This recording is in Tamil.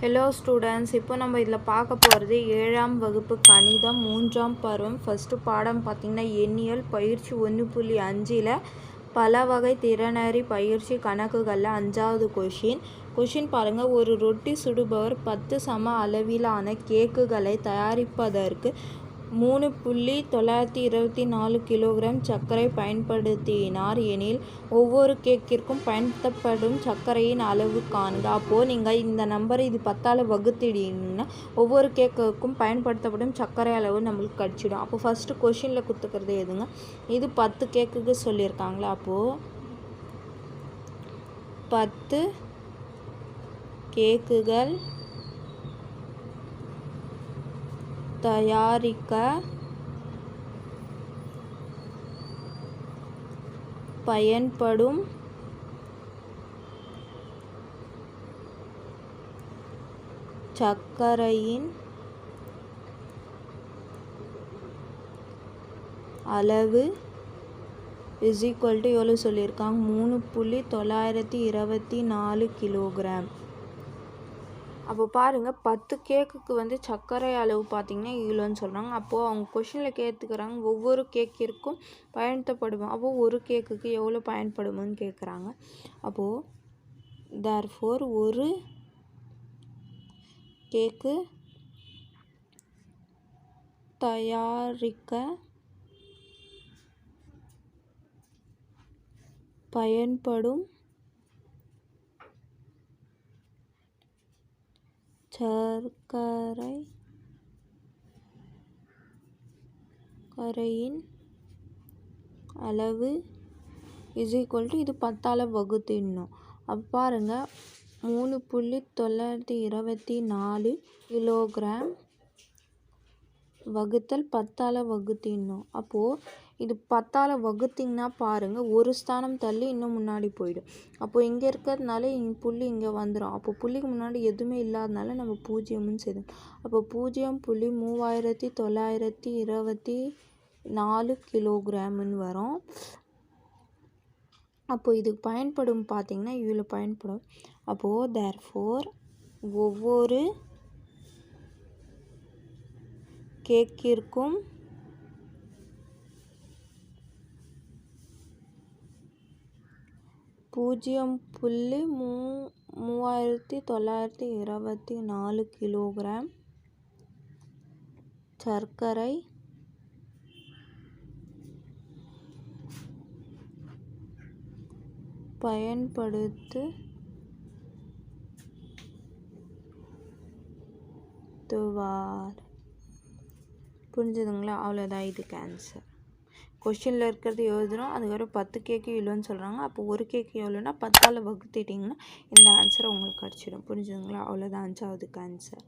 ஹலோ ஸ்டூடெண்ட்ஸ் இப்போ நம்ம இதில் பார்க்க போகிறது ஏழாம் வகுப்பு கணிதம் மூன்றாம் பருவம். ஃபஸ்ட்டு பாடம் பார்த்திங்கன்னா எண்ணியல் பயிற்சி ஒன்று புள்ளி அஞ்சில் பல வகை திறனறி பயிற்சி கணக்குகளில் அஞ்சாவது கொஷின் கொஷின் பாருங்கள் ஒரு ரொட்டி சுடுபவர் பத்து சம அளவிலான கேக்குகளை தயாரிப்பதற்கு மூணு புள்ளி தொள்ளாயிரத்தி இருபத்தி நாலு கிலோகிராம் சர்க்கரை பயன்படுத்தினார் எனில் ஒவ்வொரு கேக்கிற்கும் பயன்படுத்தப்படும் சர்க்கரையின் அளவு காண்க. அப்போது நீங்கள் இந்த நம்பரை இது பத்தால் வகுத்திட்டீங்கன்னா ஒவ்வொரு கேக்குக்கும் பயன்படுத்தப்படும் சர்க்கரை அளவு நம்மளுக்கு கிடச்சிடும். அப்போ ஃபஸ்ட்டு கொஷினில் கொடுத்துக்கிறது எதுங்க? இது பத்து கேக்குக்கு சொல்லியிருக்காங்களா? அப்போது பத்து கேக்குகள் தயாரிக்க பயன்படும் சர்க்கரையின் அளவு இஸ் ஈக்குவல் டு எவ்வளோ சொல்லியிருக்காங்க? மூணு புள்ளி தொள்ளாயிரத்தி இருபத்தி நாலு கிலோகிராம். அப்போ பாருங்கள் பத்து கேக்குக்கு வந்து சர்க்கரை அளவு பார்த்திங்கன்னா இவ்வளோன்னு சொல்கிறாங்க அப்போது அவங்க கொஷினில் கேட்டுக்கிறாங்க ஒவ்வொரு கேக்கிற்கும் பயன்படுத்தப்படுமா? அப்போது ஒரு கேக்குக்கு எவ்வளோ பயன்படுமான்னு கேட்குறாங்க அப்போது தேர் ஃபோர் ஒரு கேக்கு தயாரிக்க பயன்படும் சர்க்கரை கரையின் அளவு இஸ் ஈக்குவல் டு இது பத்தால் வகுத்திடணும் அப்போ பாருங்கள் மூணு புள்ளி தொள்ளாயிரத்தி இருபத்தி நாலு கிலோகிராம் வகுத்தல் பத்தால் வகுத்திடணும் அப்போது இது பத்தால் வகுத்திங்கன்னா பாருங்கள் ஒரு ஸ்தானம் தள்ளி இன்னும் முன்னாடி போயிடும். அப்போது இங்கே இருக்கிறதுனால இங்கே புள்ளி இங்கே வந்துடும் அப்போ புள்ளிக்கு முன்னாடி எதுவுமே இல்லாதனால நம்ம பூஜ்ஜியம்னு செய்யணும். அப்போ பூஜ்ஜியம் புள்ளி மூவாயிரத்தி தொள்ளாயிரத்தி இருபத்தி நாலு கிலோகிராம்னு வரும். அப்போது இதுக்கு பயன்படும் பார்த்திங்கன்னா இவ்வளோ பயன்படும். அப்போது தேர் ஃபோர் ஒவ்வொரு கேக்கிற்கும் பூஜ்ஜியம் புள்ளி மூ மூவாயிரத்தி தொள்ளாயிரத்தி இருபத்தி நாலு கிலோகிராம் சர்க்கரை பயன்படுத்துவார் புரிஞ்சுதுங்களா? அவ்வளோதான் இதுக்கு ஆன்சர் கொஷினில் இருக்கிறது எழுதுகிறோம் அதுக்கப்புறம் பத்து கேக்கு இவ்வளோன்னு சொல்கிறாங்க அப்போ ஒரு கேக்கு எவ்வளோன்னா பத்தால் வகுத்துட்டிங்கன்னா இந்த ஆன்சரை உங்களுக்கு கிடச்சிடும். புரிஞ்சுதுங்களா? அவ்வளோதான் அஞ்சாவதுக்கு ஆன்சர்